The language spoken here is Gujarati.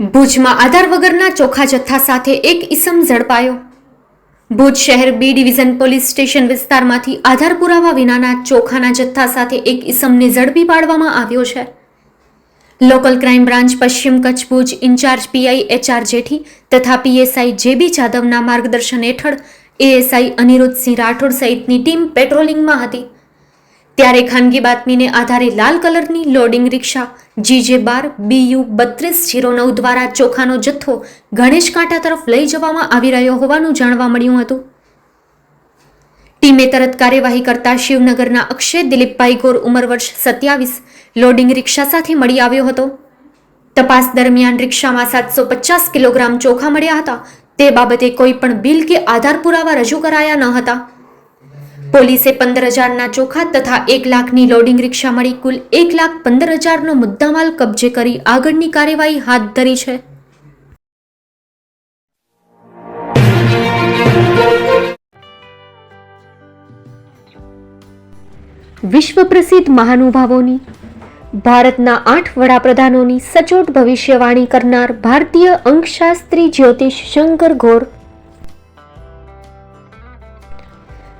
ભુજમાં આધાર વગરના ચોખા જથ્થા સાથે એક ઇસમ ઝડપાયો. ભુજ શહેર બી ડિવિઝન પોલીસ સ્ટેશન વિસ્તારમાંથી આધાર પુરાવા વિનાના ચોખાના જથ્થા સાથે એક ઈસમને ઝડપી પાડવામાં આવ્યો છે. લોકલ ક્રાઇમ બ્રાન્ચ પશ્ચિમ Kutch Bhuj incharge PI HR Jethi તથા પીએસઆઈ જેબી જાદવના માર્ગદર્શન હેઠળ એએસઆઈ અનિરુદ્ધસિંહ રાઠોડ સહિતની ટીમ પેટ્રોલિંગમાં હતી. ત્યારે ખાનગી બાતમીને આધારે લાલ કલરની લોડિંગ રિક્ષા, જીજે બાર, બીયુ બત્રીસ, જીરો નવ દ્વારા ચોખાનો જથ્થો ગણેશ કાંઠા તરફ લઈ જવામાં આવી રહ્યો હોવાનું જાણવા મળ્યું હતું. ટીમે તરત કાર્યવાહી કરતા શિવનગરના અક્ષય દિલીપભાઈ ગોર ઉંમર વર્ષ સત્યાવીસ લોડિંગ રિક્ષા સાથે મળી આવ્યો હતો. તપાસ દરમિયાન રિક્ષામાં સાતસો પચાસ કિલોગ્રામ ચોખા મળ્યા હતા. તે બાબતે કોઈ પણ બિલ કે આધાર પુરાવા રજૂ કરાયા ન હતા. પોલીસે પંદર હજારના ચોખા તથા એક લાખની લોડિંગ રિક્ષા મળી કુલ એક લાખ પંદર હજારનો મુદ્દામાલ કબજે કરી આગળની કાર્યવાહી હાથ ધરી છે. વિશ્વ પ્રસિદ્ધ મહાનુભાવોની, ભારતના આઠ વડાપ્રધાનોની સચોટ ભવિષ્યવાણી કરનાર ભારતીય અંકશાસ્ત્રી જ્યોતિષ શંકર ઘોર